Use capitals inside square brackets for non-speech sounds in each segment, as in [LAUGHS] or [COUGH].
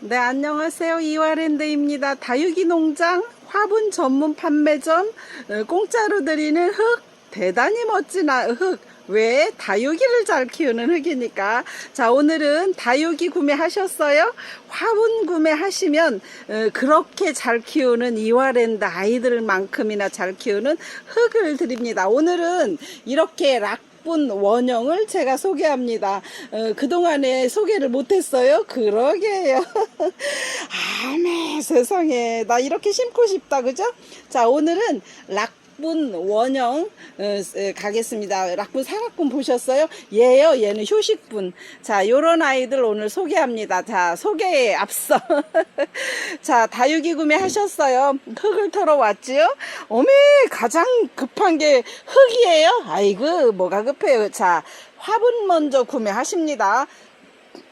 네, 안녕하세요. 이화랜드입니다. 다육이 농장 화분 전문 판매점 어, 공짜로 드리는 흙 대단히 멋진 아- 흙. 왜 다육이를 잘 키우는 흙이니까. 자, 오늘은 다육이 구매하셨어요? 화분 구매하시면 어, 그렇게 잘 키우는 이화랜드 아이들만큼이나 잘 키우는 흙을 드립니다. 오늘은 이렇게 락 분 원형을 제가 소개합니다. 어, 그동안에 소개를 못했어요? 그러게요. [LAUGHS] 아메 세상에 나 이렇게 심고 싶다 그죠? 자 오늘은 락 분 원형 어, 에, 가겠습니다. 락분 사각분 보셨어요? 얘요 얘는 효식분. 자 요런 아이들 오늘 소개합니다. 자 소개에 앞서 [LAUGHS] 자 다육이 구매하셨어요. 흙을 털어 왔지요? 어메 가장 급한 게 흙이에요. 아이고 뭐가 급해요. 자 화분 먼저 구매하십니다.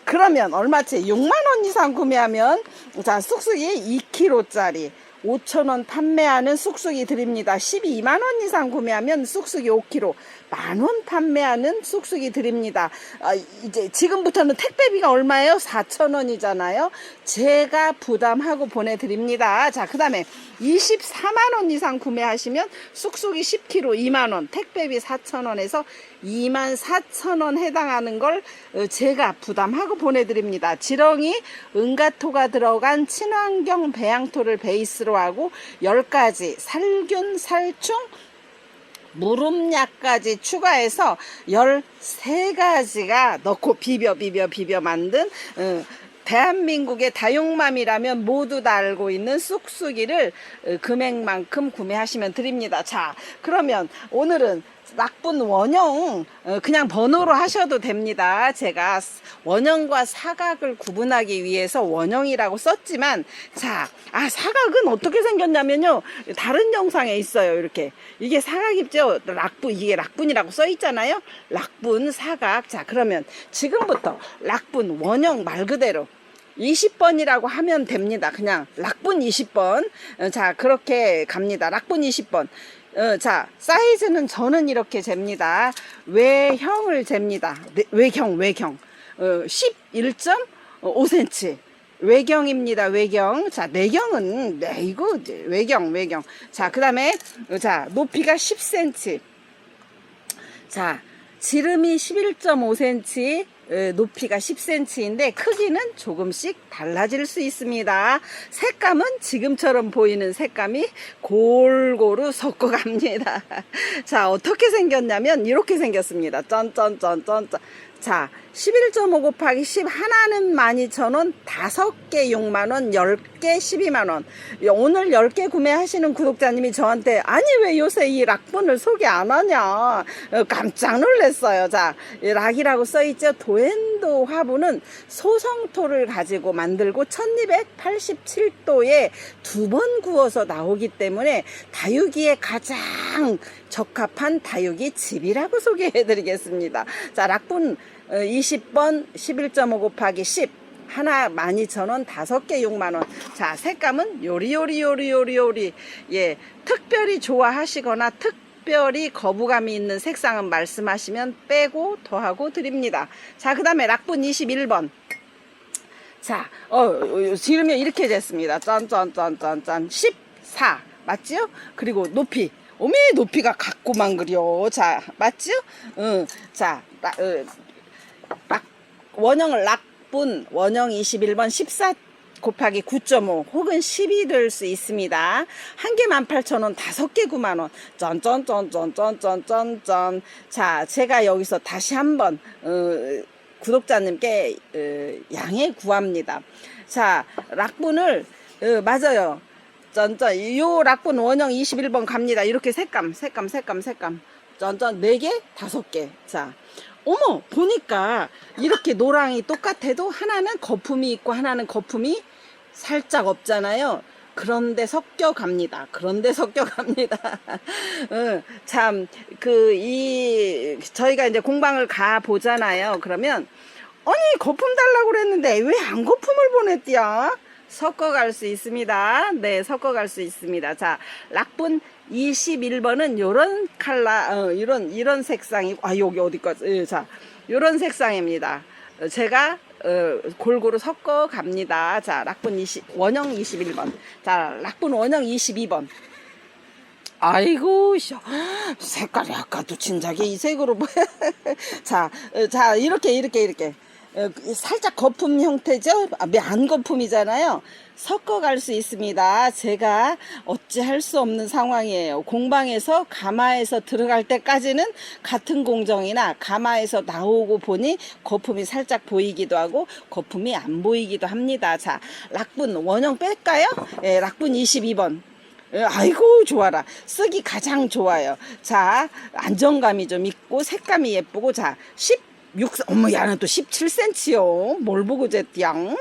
그러면 얼마치? 6만 원 이상 구매하면 자 쑥쑥이 2kg짜리 5천 원 판매하는 쑥쑥이 드립니다. 12만 원 이상 구매하면 쑥쑥이 5kg 만 원 판매하는 쑥쑥이 드립니다. 아, 이제 지금부터는 택배비가 얼마예요? 4천 원이잖아요. 제가 부담하고 보내드립니다. 자, 그 다음에 24만 원 이상 구매하시면 쑥쑥이 10kg 2만 원, 택배비 4천 원에서 2만 4천 원 해당하는 걸 어, 제가 부담하고 보내드립니다. 지렁이, 은가토가 들어간 친환경 배양토를 베이스로 하고 10가지 살균, 살충, 무릎약까지 추가해서 13가지가 넣고 비벼 비벼 비벼 만든 어, 대한민국의 다육맘이라면 모두 다 알고 있는 쑥쑥이를 어, 금액만큼 구매하시면 드립니다. 자, 그러면 오늘은 낙분 원형 어, 그냥 번호로 하셔도 됩니다. 제가 원형과 사각을 구분하기 위해서 원형이라고 썼지만 자, 아 사각은 어떻게 생겼냐면요. 다른 영상에 있어요. 이렇게 이게 사각이죠. 락분 이게 락분이라고 써 있잖아요. 락분 사각. 자, 그러면 지금부터 락분 원형 말 그대로 20번이라고 하면 됩니다. 그냥 락분 20번. 어, 자, 그렇게 갑니다. 락분 20번. 어, 자, 사이즈는 저는 이렇게 잽니다. 외형을 잽니다. 네, 외경, 외경. 어, 11.5cm. 외경입니다. 외경. 자, 내경은, 네, 이거, 외경, 외경. 자, 그 다음에, 어, 자, 높이가 10cm. 자, 지름이 11.5cm, 어, 높이가 10cm인데 크기는 조금씩 달라질 수 있습니다. 색감은 지금처럼 보이는 색감이 골고루 섞어갑니다. [LAUGHS] 자, 어떻게 생겼냐면 이렇게 생겼습니다. 짠짠짠짠짠. 자, 11.5 곱하기 10 하나는 12,000원, 5개 6만원, 10개 12만원. 오늘 10개 구매하시는 구독자님이 저한테 아니 왜 요새 이 락분을 소개 안 하냐 어, 깜짝 놀랐어요. 자, 이 락이라고 써있죠. 도엔도 화분은 소성토를 가지고 만들고 1287도에 두 번 구워서 나오기 때문에 다육이에 가장 적합한 다육이 집이라고 소개해 드리겠습니다. 자, 락분 어, 20번 11.5 곱하기 10 하나 12,000원 다섯 개 6만원 자 색감은 요리요리 요리 요리 요리 예 특별히 좋아하시거나 특별히 거부감이 있는 색상은 말씀하시면 빼고 더하고 드립니다 자 그 다음에 락분 21번 자, 어, 어, 지르면 이렇게 됐습니다. 짠짠짠짠짠. 14. 맞지요? 그리고 높이. 오메, 높이가 같고만 그려. 자, 맞지요? 응. 자, 라, 어, 락, 원형을 락분, 원형 21번 14 곱하기 9.5 혹은 10이 될 수 있습니다. 한 개 18,000원, 다섯 개 9만원. 짠짠짠짠짠짠짠짠. 자, 제가 여기서 다시 한번, 어, 구독자님께 어, 양해 구합니다. 자, 락분을 어, 맞아요. 짠짠 요 락분 원형 21번 갑니다. 이렇게 색감, 색감, 색감, 색감. 짠짠 4개, 5개. 자. 어머, 보니까 이렇게 노랑이 똑같아도 하나는 거품이 있고 하나는 거품이 살짝 없잖아요. 그런데 섞여 갑니다. 그런데 섞여 갑니다. [LAUGHS] 어, 참, 그, 이, 저희가 이제 공방을 가 보잖아요. 그러면, 아니, 거품 달라고 그랬는데 왜 안 거품을 보냈디야? 섞어갈 수 있습니다. 네, 섞어갈 수 있습니다. 자, 락분 21번은 요런 칼라, 어, 이런, 이런 색상이, 아, 여기 어디까지, 예, 자, 요런 색상입니다. 어, 제가 어, 골고루 섞어 갑니다. 자, 락분 20, 원형 21번. 자, 락분 원형 22번. 아이고, 씨. 색깔이 아까도 진작에 이 색으로. 뭐- [LAUGHS] 자, 어, 자, 이렇게, 이렇게, 이렇게. 어, 살짝 거품 형태죠? 아, 안 거품이잖아요. 섞어갈 수 있습니다. 제가 어찌할 수 없는 상황이에요. 공방에서 가마에서 들어갈 때까지는 같은 공정이나 가마에서 나오고 보니 거품이 살짝 보이기도 하고 거품이 안 보이기도 합니다. 자, 락분 원형 뺄까요? 예, 락분 22번. 예, 아이고 좋아라 쓰기 가장 좋아요 자 안정감이 좀 있고 색감이 예쁘고 자 16, 어머 야는 또 17cm요 뭘 보고 쟀디양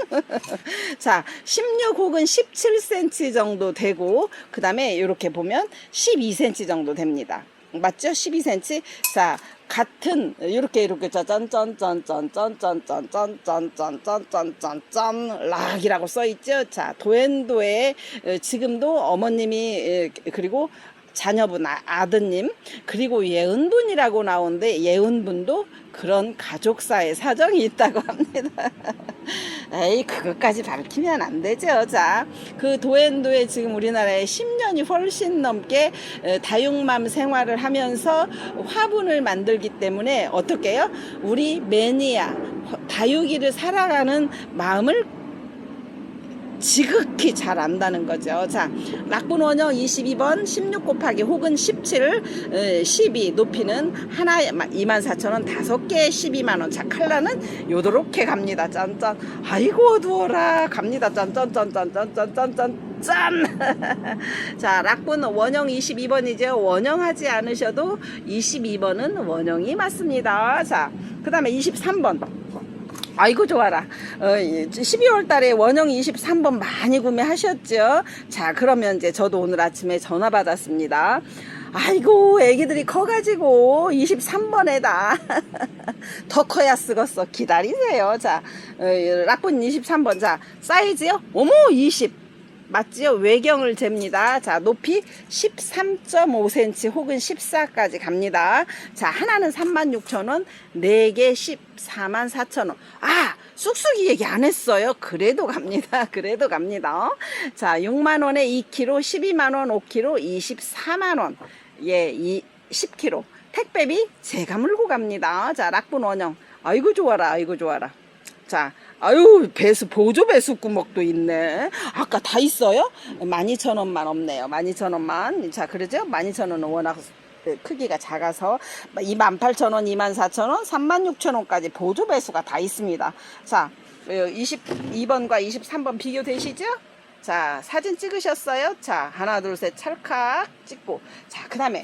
자 16 혹은 17cm 정도 되고 그 다음에 이렇게 보면 12cm 정도 됩니다 맞죠 12cm 자 같은 이렇게 이렇게 짠짠짠짠짠짠짠짠짠짠짠짠짠짠 락이라고 써 있죠. 자 도엔도에 어, 지금도 어머님이 에, 그리고 자녀분 아, 아드님 그리고 예은분이라고 나오는데 예은분도 그런 가족사의 사정이 있다고 합니다. [LAUGHS] 에이 그것까지 밝히면 안 되죠. 자, 그 도엔도에 지금 우리나라에 10년이 훨씬 넘게 에, 다육맘 생활을 하면서 화분을 만들기 때문에 어떻게 해요? 우리 매니아 다육이를 살아가는 마음을 지극히 잘 안다는 거죠. 자, 락분 원형 22번 16 곱하기 혹은 17, 12 높이는 하나 24,000원 다섯 개 12만원. 자, 칼라는 요렇게 갑니다. 짠짠. 아이고, 어두워라. 갑니다. 짠짠짠짠짠짠짠짠. 짠! [LAUGHS] 자, 락분 원형 22번이죠. 원형하지 않으셔도 22번은 원형이 맞습니다. 자, 그 다음에 23번. 아이고 좋아라. 어, 12월 달에 원형 23번 많이 구매하셨죠? 자, 그러면 이제 저도 오늘 아침에 전화 받았습니다. 아이고, 애기들이 커가지고 23번에다. [LAUGHS] 더 커야 쓰겠어. 기다리세요. 자, 어, 락분 23번. 자, 사이즈요? 어머, 20. 맞지요? 외경을 잽니다. 자, 높이 13.5cm 혹은 14까지 갑니다. 자, 하나는 36,000원, 4개 14,4,000원. 아, 쑥쑥이 얘기 안 했어요. 그래도 갑니다. [LAUGHS] 그래도 갑니다. 자, 6만원에 2kg, 12만원 5kg, 24만원. 예, 이 10kg. 택배비 제가 물고 갑니다. 자, 락분 원형. 아이고, 좋아라. 아이고, 좋아라. 자, 아유, 배수, 보조 배수 구멍도 있네. 아까 다 있어요? 12,000원만 없네요. 12,000원만. 자, 그러죠? 12,000원은 워낙 크기가 작아서 28,000원, 24,000원, 36,000원까지 보조 배수가 다 있습니다. 자, 22번과 23번 비교되시죠? 자, 사진 찍으셨어요? 자, 하나, 둘, 셋, 찰칵 찍고. 자, 그 다음에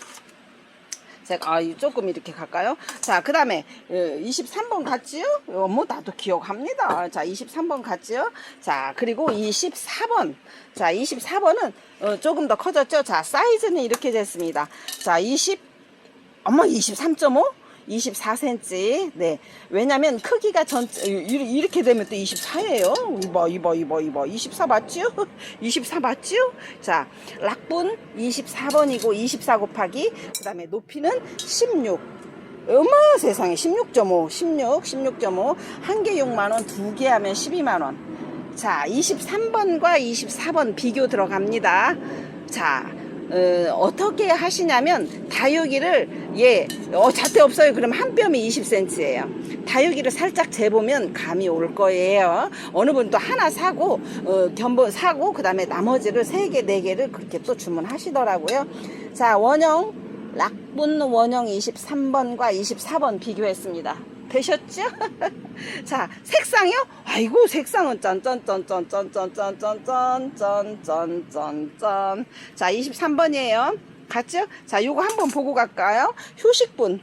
제가 아, 조금 이렇게 갈까요? 자, 그 다음에 23번 갔지요? 어, 뭐 나도 기억합니다. 자, 23번 갔지요? 자, 그리고 24번. 자, 24번은 어, 조금 더 커졌죠? 자, 사이즈는 이렇게 됐습니다. 자, 20, 어머, 23.5? 24cm. 네. 왜냐면 크기가 전 이렇게 되면 또 24예요. 이봐 이봐 이봐 이봐. 24 맞지요? 24 맞지요? 자, 락분 24번이고 24 곱하기 그다음에 높이는 16. 어머 세상에 16.5 16 16.5 한 개 6만 원, 두 개 하면 12만 원. 자, 23번과 24번 비교 들어갑니다. 자, 어, 떻게 하시냐면 다육이를 예 어, 자태 없어요. 그럼 한 뼘이 20cm예요. 다육이를 살짝 재보면 감이 올 거예요. 어느 분도 하나 사고 어, 견본 사고 그 다음에 나머지를 세 개 네 개를 그렇게 또 주문하시더라고요. 자 원형 락분 원형 23번과 24번 비교했습니다 되셨죠? 자, 색상이요? 아이고, 색상은 짠짠짠짠짠짠짠짠짠짠짠짠. 자, 23번이에요. 갔죠? 자, 요거 한번 보고 갈까요? 효식분.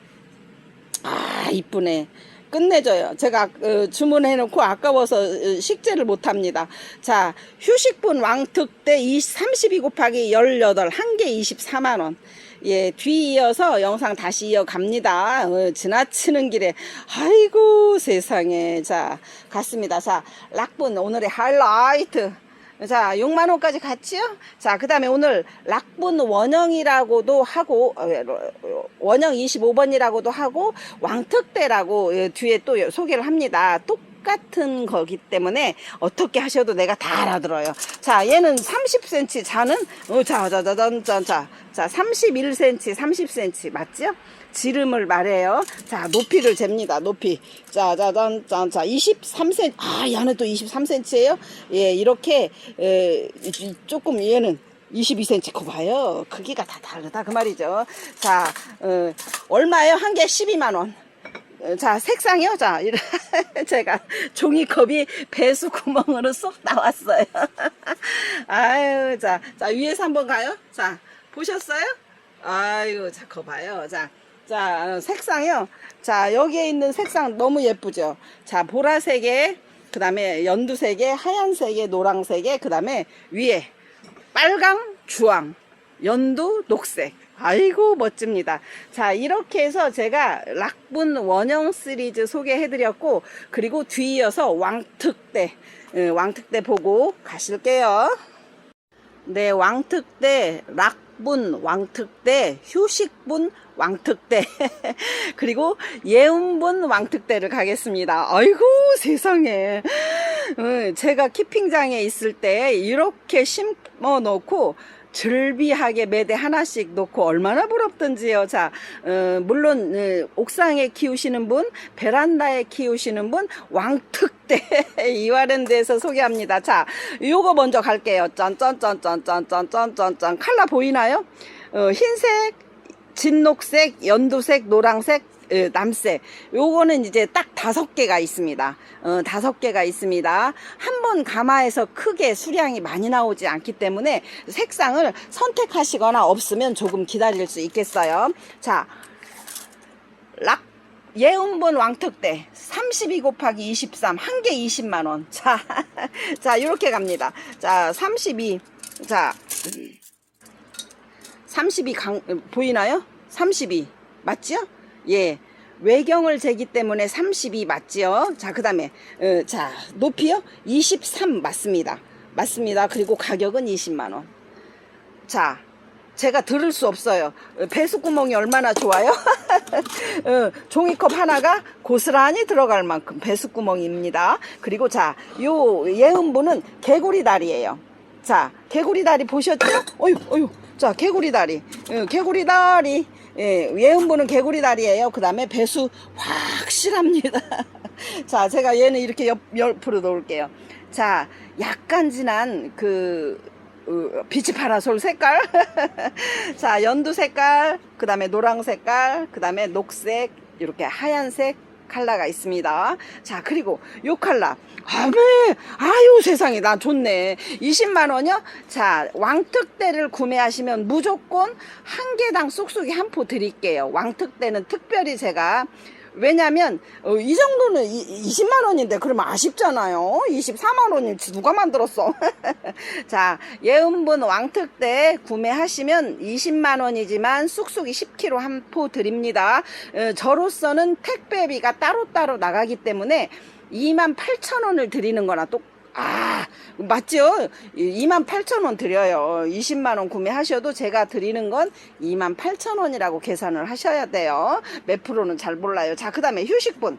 아, 이쁘네. 끝내줘요. 제가 어, 주문해놓고 아까워서 어, 식재를 못합니다. 자, 휴식분 왕특대 32 곱하기 18, 한 개 24만원. 예, 뒤 이어서 영상 다시 이어갑니다. 어, 지나치는 길에. 아이고, 세상에. 자, 갔습니다. 자, 락분 오늘의 하이라이트. 자, 6만 원까지 갔지요? 자, 그 다음에 오늘 락분 원형이라고도 하고, 어, 원형 25번이라고도 하고, 왕특대라고 예, 뒤에 또 소개를 합니다. 똑같 똑같은 거기 때문에 어떻게 하셔도 내가 다 알아들어요. 자, 얘는 30cm, 자는, 어, 자, 자, 자, 자, 자, 자, 자, 31cm, 30cm, 맞죠? 지름을 말해요. 자, 높이를 잽니다. 높이. 자, 자, 자, 자, 자, 23cm. 아, 얘는 또 23cm예요? 예, 이렇게, 에, 이- 조금 얘는 22cm 거 봐요. 크기가 다 다르다 그 말이죠. 자, 어, 얼마예요? 한 개 12만 원. 어, 자, 색상이요. 자, [LAUGHS] 제가 종이컵이 배수 구멍으로 쏙 나왔어요. [LAUGHS] 아유, 자, 자, 위에서 한번 가요. 자, 보셨어요? 아유, 자, 거 봐요. 자, 자, 어, 색상이요. 자, 여기에 있는 색상 너무 예쁘죠? 자, 보라색에, 그 다음에 연두색에, 하얀색에, 노랑색에, 그 다음에 위에 빨강, 주황, 연두, 녹색. 아이고 멋집니다. 자 이렇게 해서 제가 락분 원형 시리즈 소개해 드렸고 그리고 뒤이어서 왕특대 예, 왕특대 보고 가실게요. 네 왕특대 락 분 왕특대 휴식분 왕특대 [LAUGHS] 그리고 예운분 왕특대를 가겠습니다. 아이고 세상에 어, 제가 키핑장에 있을 때 이렇게 심어 놓고 즐비하게 매대 하나씩 놓고 얼마나 부럽던지요. 자, 어, 물론 어, 옥상에 키우시는 분, 베란다에 키우시는 분, 왕특대 [LAUGHS] 이와랜드에서 소개합니다. 자, 요거 먼저 갈게요. 짠짠짠짠짠짠짠짠짠 칼라 보이나요? 어, 흰색, 진녹색, 연두색, 노랑색, 어, 남색. 요거는 이제 딱 다섯 개가 있습니다. 어, 다섯 개가 있습니다. 한 번 가마에서 크게 수량이 많이 나오지 않기 때문에 색상을 선택하시거나 없으면 조금 기다릴 수 있겠어요. 자, 락 예운본 왕특대 32 곱하기 23 한 개 20만 원. 자, [LAUGHS] 자 이렇게 갑니다. 자, 32. 자, 32 강, 보이나요? 32 맞죠? 예. 외경을 재기 때문에 32 맞지요? 자, 그 다음에, 어, 자, 높이요? 23 맞습니다. 맞습니다. 그리고 가격은 20만원. 자, 제가 들을 수 없어요. 어, 배수구멍이 얼마나 좋아요? [LAUGHS] 어, 종이컵 하나가 고스란히 들어갈 만큼 배수구멍입니다. 그리고 자, 요 예은부는 개구리 다리예요. 자, 개구리 다리 보셨죠? 어유, 어유. 자, 개구리 다리. 어, 개구리 다리. 예, 예은부는 개구리 다리예요. 그 다음에 배수 확실합니다. [LAUGHS] 자, 제가 얘는 이렇게 옆, 옆으로 놓을게요. 자, 약간 진한 그 어, 비치 파라솔 색깔 [LAUGHS] 자 연두 색깔 그 다음에 노랑 색깔 그 다음에 녹색 이렇게 하얀색 칼라가 있습니다. 자 그리고 요 칼라. 아메 아유 세상에 나 좋네. 20만원이요? 자 왕특대를 구매하시면 무조건 한 개당 쏙쏙이 한 포 드릴게요. 왕특대는 특별히 제가 왜냐면 어, 이 정도는 이, 20만 원인데 그러면 아쉽잖아요. 24만 원이 누가 만들었어? [LAUGHS] 자, 예은분 왕특대 구매하시면 20만 원이지만 쑥쑥이 10kg 한 포 드립니다. 어, 저로서는 택배비가 따로따로 나가기 때문에 2만 8천 원을 드리는 거나 똑 아, 맞죠? 2만 8천 원 드려요. 20만 원 구매하셔도 제가 드리는 건 2만 8천 원이라고 계산을 하셔야 돼요. 몇 프로는 잘 몰라요. 자, 그 다음에 휴식분.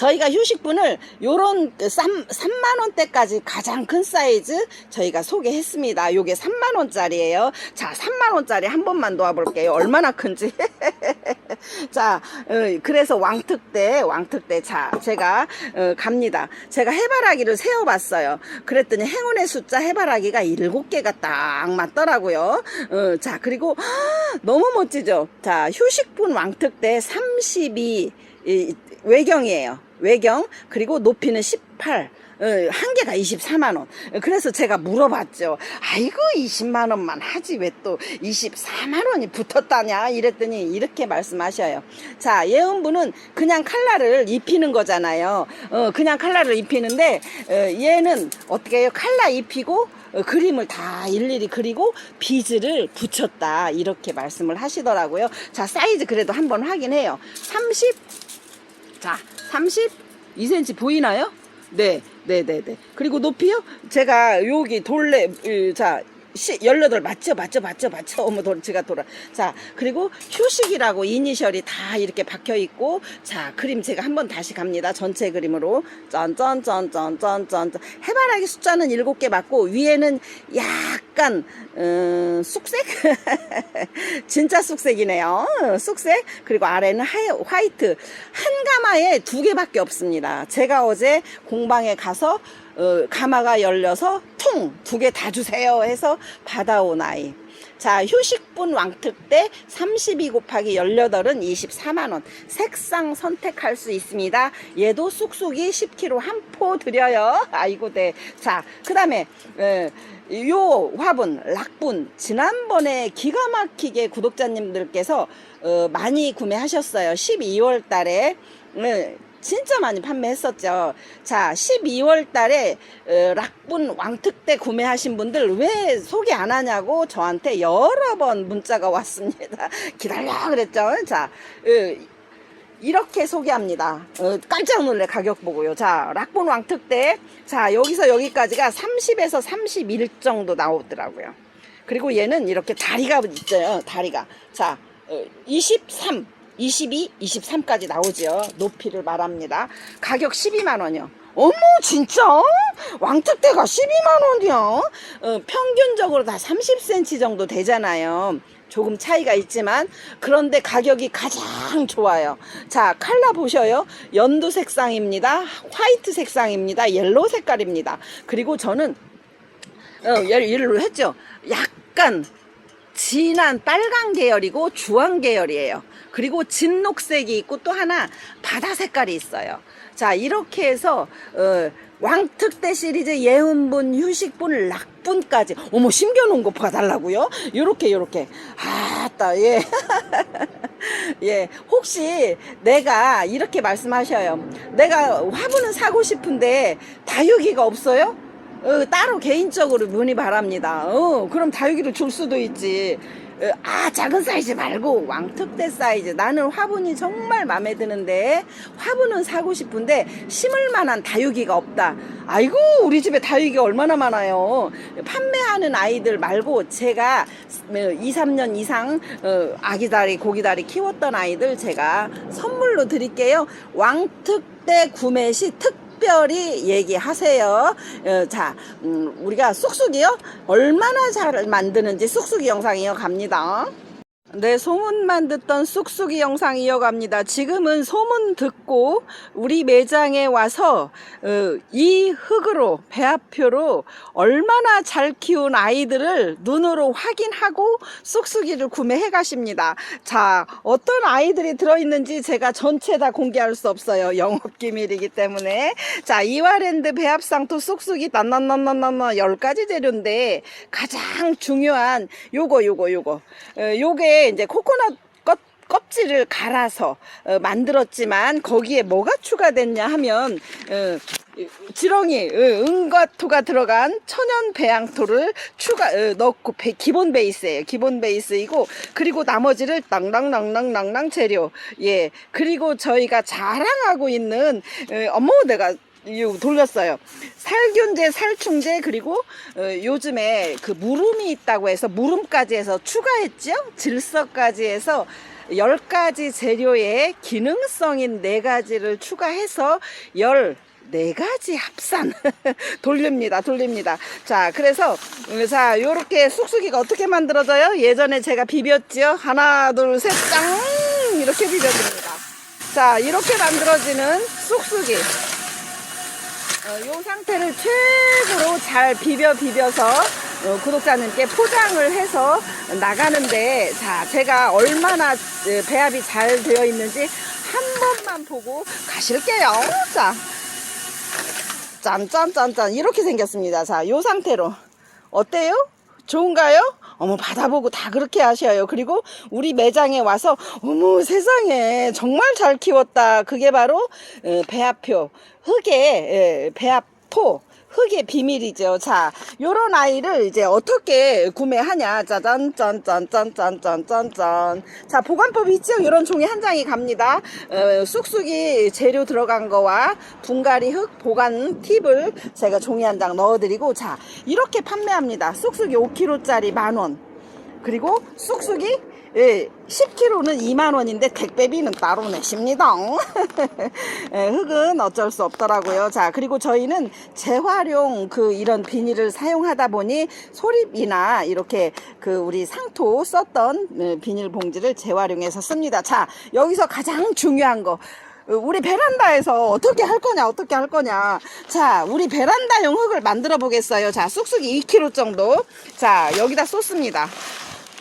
저희가 휴식분을 요런 3, 3만 원대까지 가장 큰 사이즈 저희가 소개했습니다. 요게 3만 원짜리예요. 자, 3만 원짜리 한 번만 놓아 볼게요. 얼마나 큰지. [LAUGHS] 자, 어, 그래서 왕특대, 왕특대. 자, 제가 어, 갑니다. 제가 해바라기를 세어 봤어요. 그랬더니 행운의 숫자 해바라기가 7개가 딱 맞더라고요. 어, 자, 그리고 [GASPS] 너무 멋지죠? 자, 휴식분 왕특대 32 이, 외경이에요. 외경 그리고 높이는 18. 어, 한 개가 24만 원. 그래서 제가 물어봤죠. 아이고 20만 원만 하지 왜 또 24만 원이 붙었다냐 이랬더니 이렇게 말씀하셔요. 자 예은부는 그냥 칼라를 입히는 거잖아요. 어, 그냥 칼라를 입히는데 어, 얘는 어떻게 해요? 칼라 입히고 어, 그림을 다 일일이 그리고 비즈를 붙였다 이렇게 말씀을 하시더라고요. 자 사이즈 그래도 한번 확인해요. 30 자, 32cm 보이나요? 네, 네, 네, 네. 그리고 높이요? 제가 여기 돌레, 으, 자, 시, 18 맞죠 맞죠 맞죠 맞죠. [LAUGHS] 어머 돌치가 돌아. 자 그리고 휴식이라고 이니셜이 다 이렇게 박혀 있고 자 그림 제가 한번 다시 갑니다. 전체 그림으로. 짠짠짠짠짠짠 해바라기 숫자는 7개 맞고 위에는 약간 음, 쑥색? [LAUGHS] 진짜 쑥색이네요. 쑥색. 그리고 아래는 하이, 화이트. 한 가마에 두 개밖에 없습니다. 제가 어제 공방에 가서 어, 가마가 열려서 퉁두개 다 주세요 해서 받아온 아이. 자, 휴식분 왕특대 32 곱하기 18은 24만원. 색상 선택할 수 있습니다. 얘도 쑥쑥이 10kg 한 포 드려요. [LAUGHS] 아이고, 네. 자, 그 다음에, 요 화분, 락분. 지난번에 기가 막히게 구독자님들께서 어, 많이 구매하셨어요. 12월 달에. 네, 진짜 많이 판매했었죠. 자, 12월 달에 어, 락분 왕특대 구매하신 분들 왜 소개 안 하냐고 저한테 여러 번 문자가 왔습니다. [LAUGHS] 기다려 그랬죠. 자, 어, 이렇게 소개합니다. 어, 깜짝 놀래 가격 보고요. 자, 락본 왕특대. 자, 여기서 여기까지가 30에서 31 정도 나오더라고요. 그리고 얘는 이렇게 다리가 있어요. 다리가. 자, 어, 23. 22, 23까지 나오죠. 높이를 말합니다. 가격 12만 원이요. 어머 진짜 왕특대가 12만 원이야. 어, 평균적으로 다 30cm 정도 되잖아요. 조금 차이가 있지만 그런데 가격이 가장 좋아요. 자 칼라 보셔요. 연두 색상입니다. 화이트 색상입니다. 옐로우 색깔입니다. 그리고 저는 어, 얘를 했죠. 약간 진한 빨간 계열이고 주황 계열이에요. 그리고 진녹색이 있고 또 하나 바다 색깔이 있어요. 자 이렇게 해서 어, 왕특대 시리즈 예은분, 휴식분, 락분까지 어머 심겨놓은 거 봐달라고요? 요렇게 요렇게 아따 예. [LAUGHS] 예, 혹시 내가 이렇게 말씀하셔요. 내가 화분은 사고 싶은데 다육이가 없어요? 어, 따로 개인적으로 문의 바랍니다. 어, 그럼 다육이를 줄 수도 있지. 어, 아, 작은 사이즈 말고 왕특대 사이즈. 나는 화분이 정말 마음에 드는데 화분은 사고 싶은데 심을 만한 다육이가 없다. 아이고, 우리 집에 다육이 얼마나 많아요. 판매하는 아이들 말고 제가 2, 3년 이상 어, 아기다리, 고기다리 키웠던 아이들 제가 선물로 드릴게요. 왕특대 구매 시 특 특별히 얘기하세요. 어, 자, 음, 우리가 쑥쑥이요? 얼마나 잘 만드는지 쑥쑥이 영상 이어갑니다. 네, 소문만 듣던 쑥쑥이 영상 이어갑니다. 지금은 소문 듣고 우리 매장에 와서 어, 이 흙으로 배합표로 얼마나 잘 키운 아이들을 눈으로 확인하고 쑥쑥이를 구매해 가십니다. 자, 어떤 아이들이 들어있는지 제가 전체 다 공개할 수 없어요. 영업 기밀이기 때문에. 자, 이와랜드 배합상토 쑥쑥이 난난난난난 10가지 재료인데 가장 중요한 요거 요거 요거 어, 요게 이제 코코넛 껍, 껍질을 갈아서 어, 만들었지만 거기에 뭐가 추가됐냐 하면 어, 지렁이 어, 은과토가 들어간 천연 배양토를 추가 어, 넣고 배, 기본 베이스예요. 기본 베이스이고 그리고 나머지를 낭낭낭낭낭낭 재료. 예. 그리고 저희가 자랑하고 있는 어, 어머 내가 돌렸어요. 살균제, 살충제 그리고 어, 요즘에 그 물음이 있다고 해서 물음까지 해서 추가했죠. 질서까지 해서 10가지 재료의 기능성인 4가지를 추가해서 10 네 가지 합산 [LAUGHS] 돌립니다 돌립니다. 자 그래서 음, 자 요렇게 쑥쑥이가 어떻게 만들어져요? 예전에 제가 비볐죠 하나 둘 셋 짱! 이렇게 비벼줍니다. 자 이렇게 만들어지는 쑥쑥이 어, 요 상태를 최고로 잘 비벼 비벼서 어, 구독자님께 포장을 해서 나가는데 자 제가 얼마나 어, 배합이 잘 되어 있는지 한 번만 보고 가실게요. 자. 짠짠짠짠. 이렇게 생겼습니다. 자요 상태로. 어때요? 좋은가요? 어머 받아보고 다 그렇게 하셔요. 그리고 우리 매장에 와서 어머 세상에 정말 잘 키웠다. 그게 바로 어, 배합표 흙에 예, 배합토 흙의 비밀이죠. 자, 요런 아이를 이제 어떻게 구매하냐. 짜잔, 짠, 짠, 짠, 짠, 짠, 짠, 짠. 자, 보관법이 있죠. 요런 종이 한 장이 갑니다. 어, 쑥쑥이 재료 들어간 거와 분갈이 흙 보관 팁을 제가 종이 한 장 넣어드리고, 자, 이렇게 판매합니다. 쑥쑥이 5kg짜리 만 원. 그리고 쑥쑥이 예, 10kg는 2만 원인데 택배비는 따로 내십니다. [LAUGHS] 예, 흙은 어쩔 수 없더라고요. 자, 그리고 저희는 재활용 그 이런 비닐을 사용하다 보니 소립이나 이렇게 그 우리 상토 썼던 예, 비닐 봉지를 재활용해서 씁니다. 자, 여기서 가장 중요한 거. 어, 우리 베란다에서 어떻게 할 거냐, 어떻게 할 거냐. 자, 우리 베란다용 흙을 만들어 보겠어요. 자, 쑥쑥이 2kg 정도. 자, 여기다 쏟습니다.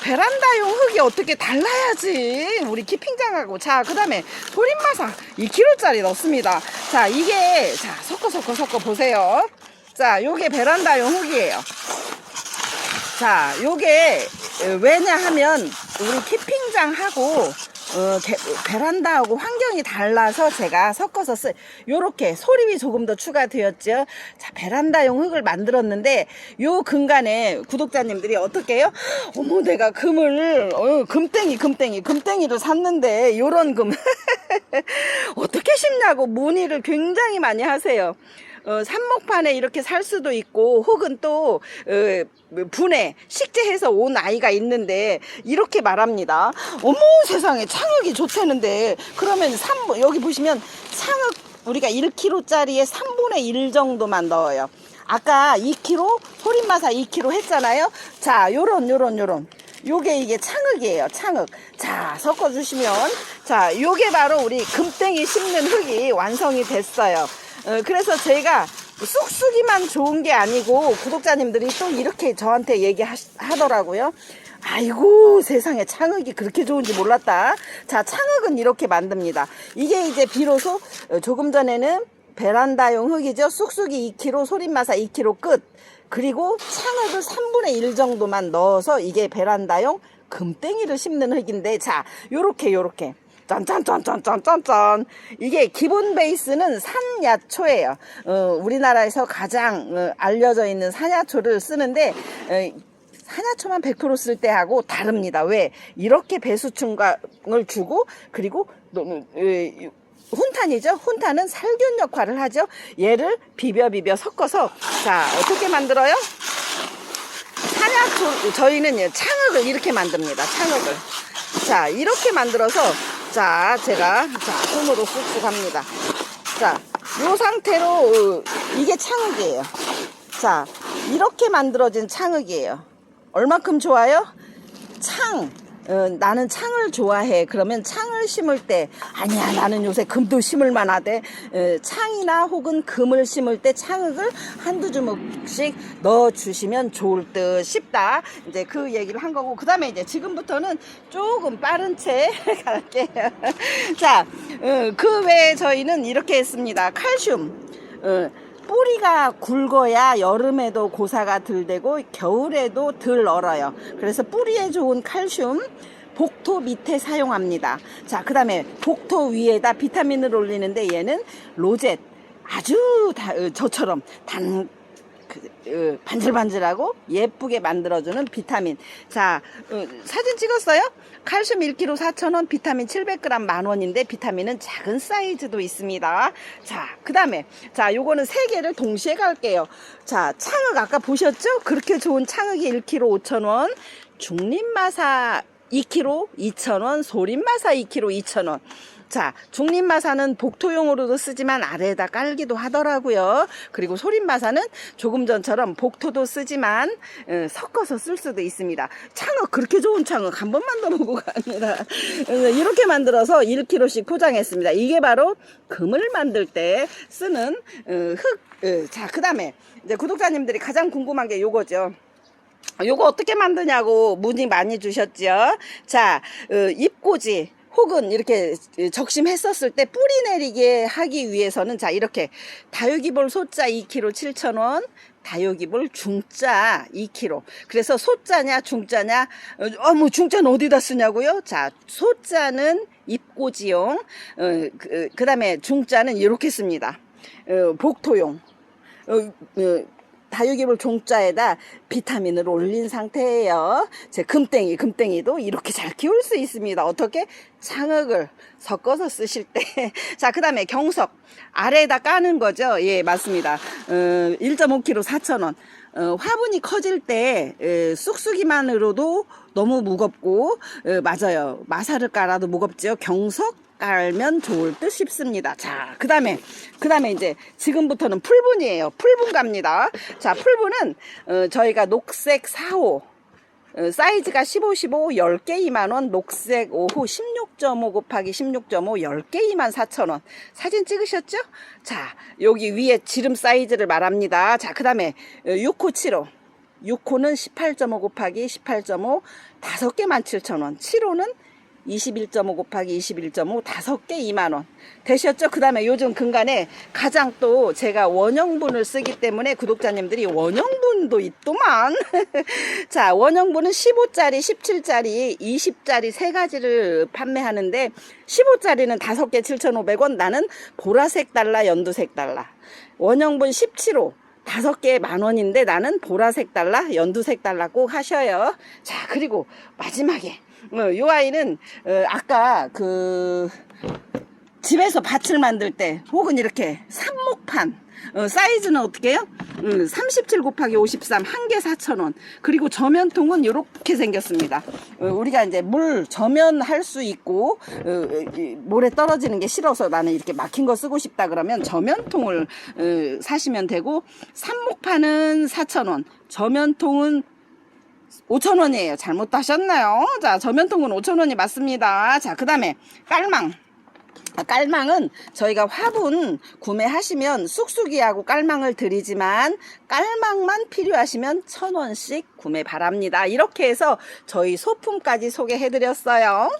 베란다용 흙이 어떻게 달라야지? 우리 키핑장하고. 자 그 다음에 소림마사 2kg짜리 넣습니다. 자 이게 자 섞어 섞어 섞어 보세요. 자 요게 베란다용 흙이에요. 자 요게 어, 왜냐하면 우리 키핑장하고 어, 게- 베란다하고 환경이 달라서 제가 섞어서 쓰 요렇게 소립이 조금 더 추가되었죠. 자 베란다용 흙을 만들었는데 요 근간에 구독자님들이 어떻게 해요? 어머 내가 금을 어, 금땡이 금땡이 금땡이를 샀는데 요런 금. [LAUGHS] 어떻게 심냐고 문의를 굉장히 많이 하세요 어, 삽목판에 이렇게 살 수도 있고 혹은 또 어, 분해 식재해서 온 아이가 있는데 이렇게 말합니다. 어머 세상에 창흙이 좋다는데 그러면 3 여기 보시면 창흙 우리가 1kg짜리에 3분의 1 정도만 넣어요. 아까 2kg 소림마사 2kg 했잖아요. 자 요런 요런 요런 요게 이게 창흙이에요 창흙 자 섞어 주시면 자 요게 바로 우리 금땡이 심는 흙이 완성이 됐어요 어, 그래서 저희가 쑥쑥이만 좋은 게 아니고 구독자님들이 또 이렇게 저한테 얘기하더라고요. 아이고 세상에 창흙이 그렇게 좋은지 몰랐다. 자 창흙은 이렇게 만듭니다. 이게 이제 비로소 어, 조금 전에는 베란다용 흙이죠. 쑥쑥이 2kg 소림마사 2kg 끝. 그리고 창흙을 3분의 1 정도만 넣어서 이게 베란다용 금땡이를 심는 흙인데 자 요렇게 요렇게 짠짠짠짠짠짠짠 이게 기본 베이스는 산야초예요 어, 우리나라에서 가장 어, 알려져 있는 산야초를 쓰는데 어, 산야초만 100%쓸 때 하고 다릅니다 왜 이렇게 배수충을 주고 그리고 어, 훈탄이죠. 훈탄은 살균 역할을 하죠. 얘를 비벼 비벼 섞어서 자 어떻게 만들어요? 산야초 저희는 창흙을 이렇게 만듭니다. 창흙을 자 이렇게 만들어서 자 제가 자 손으로 쑥쑥 합니다. 자요 상태로 어, 이게 창흙이에요. 자 이렇게 만들어진 창흙이에요. 얼마큼 좋아요? 창. 어, 나는 창을 좋아해. 그러면 창을 심을 때 아니야 나는 요새 금도 심을 만하대. 어, 창이나 혹은 금을 심을 때 창흙을 한두 주먹씩 넣어 주시면 좋을 듯 싶다. 이제 그 얘기를 한 거고 그다음에 이제 지금부터는 조금 빠른 채 [LAUGHS] 갈게요. 자, 어, 그 외에 저희는 이렇게 했습니다. 칼슘. 어, 뿌리가 굵어야 여름에도 고사가 덜 되고 겨울에도 덜 얼어요. 그래서 뿌리에 좋은 칼슘 복토 밑에 사용합니다. 자, 그 다음에 복토 위에다 비타민을 올리는데 얘는 로젯 아주 다, 어, 저처럼 단 그, 어, 반질반질하고 예쁘게 만들어주는 비타민. 자, 어, 사진 찍었어요? 칼슘 1kg 4,000원, 비타민 700g 만원인데 비타민은 작은 사이즈도 있습니다. 자, 그 다음에, 자, 요거는 세 개를 동시에 갈게요. 자, 창흑 아까 보셨죠? 그렇게 좋은 창흑이 1kg 5,000원, 중립마사 2kg 2,000원, 소림마사 2kg 2,000원. 자, 중립마사는 복토용으로도 쓰지만 아래에다 깔기도 하더라고요. 그리고 소림마사는 조금 전처럼 복토도 쓰지만 어, 섞어서 쓸 수도 있습니다. 창흑 그렇게 좋은 창흑 한 번만 더 먹고 가니라 어, 이렇게 만들어서 1kg씩 포장했습니다. 이게 바로 금을 만들 때 쓰는 어, 흙. 어, 자, 그 다음에 이제 구독자님들이 가장 궁금한 게 요거죠. 요거 어떻게 만드냐고 문의 많이 주셨죠. 자, 어, 잎꽂이 혹은 이렇게 적심했었을 때 뿌리 내리게 하기 위해서는 자 이렇게 다육이볼 소자 2kg 7,000원 다육이볼 중자 2kg 그래서 소자냐 중자냐 어뭐 중자는 어디다 쓰냐고요? 자 소자는 잎꽂이용 어, 그, 그 다음에 중자는 이렇게 씁니다. 어, 복토용. 어, 어, 다육이물 종자에다 비타민을 올린 상태예요. 제 금땡이, 금땡이도 이렇게 잘 키울 수 있습니다. 어떻게? 장흙을 섞어서 쓰실 때. [LAUGHS] 자, 그 다음에 경석. 아래에다 까는 거죠. 예, 맞습니다. 어, 1.5kg 4,000원. 어, 화분이 커질 때 에, 쑥쑥이만으로도 너무 무겁고 에, 맞아요 마사를 깔아도 무겁죠 경석 깔면 좋을 듯 싶습니다 자 그 다음에 그 다음에 이제 지금부터는 풀분이에요 풀분 갑니다 자 풀분은 어, 저희가 녹색 4호 어, 사이즈가 15, 15, 10개 2만원, 녹색 5호 16.5 곱하기 16.5, 10개 2만 4천원. 사진 찍으셨죠? 자, 여기 위에 지름 사이즈를 말합니다. 자, 그 다음에 6호 7호. 6호는 18.5 곱하기 18.5, 5개 17,000원. 7호는 21.5 곱하기 21.5 다섯 개 2만 원 되셨죠? 그 다음에 요즘 근간에 가장 또 제가 원형분을 쓰기 때문에 구독자님들이 원형분도 있더만 [LAUGHS] 자 원형분은 15짜리 17짜리 20짜리 세 가지를 판매하는데 15짜리는 다섯 개 7,500원 나는 보라색 달러 연두색 달러 원형분 17호 다섯 개에 만 원인데 나는 보라색 달러, 연두색 달러 꼭 하셔요. 자, 그리고 마지막에 어, 요 아이는 어, 아까 그 집에서 밭을 만들 때 혹은 이렇게 삽목판 어, 사이즈는 어떻게 해요? 음, 37 곱하기 53 한 개 4,000원 그리고 저면통은 이렇게 생겼습니다 어, 우리가 이제 물 저면할 수 있고 어, 이 모래 떨어지는 게 싫어서 나는 이렇게 막힌 거 쓰고 싶다 그러면 저면통을 어, 사시면 되고 삽목판은 4,000원 저면통은 5,000원이에요. 잘못 하셨나요? 자, 저면통은 5,000원이 맞습니다. 자, 그 다음에 깔망. 아, 깔망은 저희가 화분 구매하시면 쑥쑥이하고 깔망을 드리지만 깔망만 필요하시면 천 원씩 구매 바랍니다. 이렇게 해서 저희 소품까지 소개해 드렸어요.